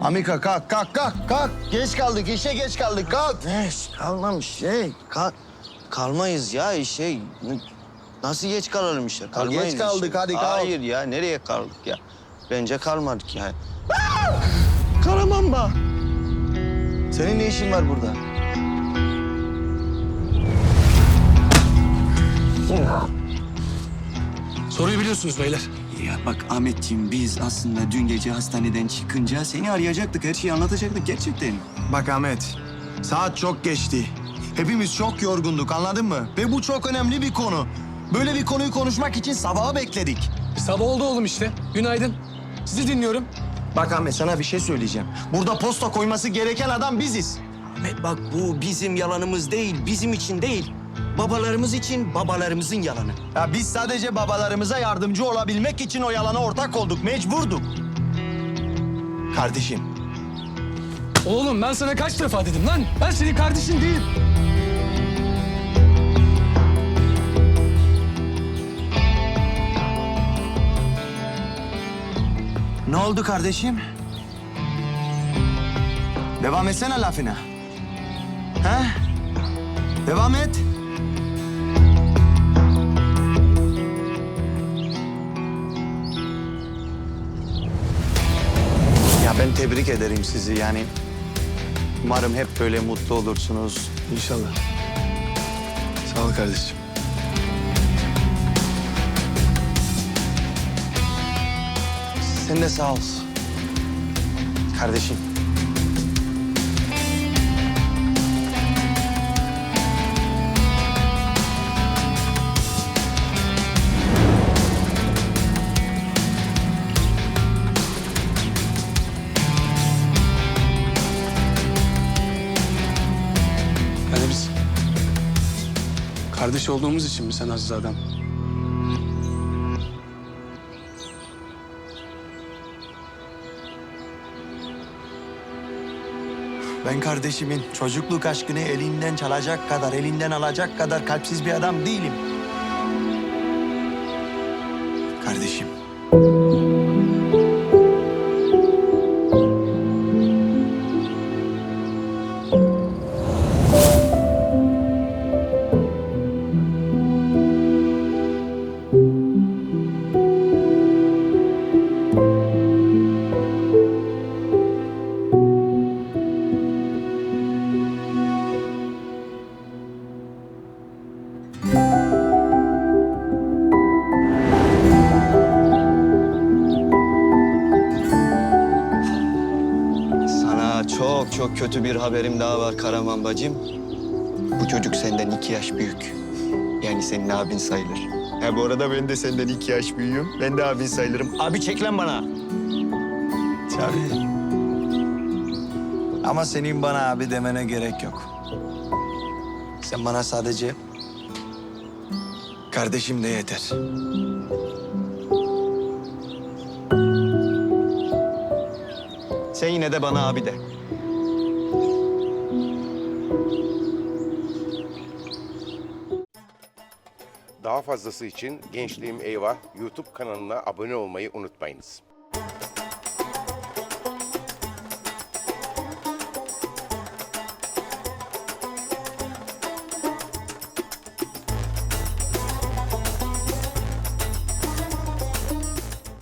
Amika kalk kalk kalk kalk. Geç kaldık işe geç kaldık kalk. Ne kalmamış şey. Kal kalmayız ya işe. Nasıl geç kalalım işe? Kalmayız geç kaldık, işe. hadi kalk. Hayır ya nereye kaldık ya? Bence kalmadık yani. Aa! Karamamba. Senin ne işin var burada? Soruyu biliyorsunuz beyler. Ya bak Ahmetciğim biz aslında dün gece hastaneden çıkınca seni arayacaktık. Her şeyi anlatacaktık gerçekten. Bak Ahmet saat çok geçti. Hepimiz çok yorgunduk anladın mı? Ve bu çok önemli bir konu. Böyle bir konuyu konuşmak için sabahı bekledik. Sabah oldu oğlum işte. Günaydın. Sizi dinliyorum. Bak Ahmet sana bir şey söyleyeceğim. Burada posta koyması gereken adam biziz. Ahmet bak bu bizim yalanımız değil, bizim için değil. Babalarımız için babalarımızın yalanı. Ya biz sadece babalarımıza yardımcı olabilmek için o yalana ortak olduk, mecburduk. Kardeşim, Oğlum ben sana kaç defa dedim lan? Ben senin kardeşin değilim. ne oldu kardeşim? Devam etsene lafına. He? Devam et. Tebrik ederim sizi yani. Umarım hep böyle mutlu olursunuz. İnşallah. Sağ ol kardeşim. Sen de sağ ol. Kardeşim. Kardeş olduğumuz için mi sen Aziz adam? Ben kardeşimin çocukluk aşkını elinden çalacak kadar, elinden alacak kadar kalpsiz bir adam değilim. Kardeşim. Çok kötü bir haberim daha var Karaman bacım. Bu çocuk senden iki yaş büyük. Yani senin abin sayılır. Ha bu arada ben de senden iki yaş büyüğüm. Ben de abin sayılırım. Abi çek lan bana. Tabii. Ama senin bana abi demene gerek yok. Sen bana sadece kardeşim de yeter. Sen yine de bana abi de. Daha fazlası için Gençliğim Eyvah YouTube kanalına abone olmayı unutmayınız.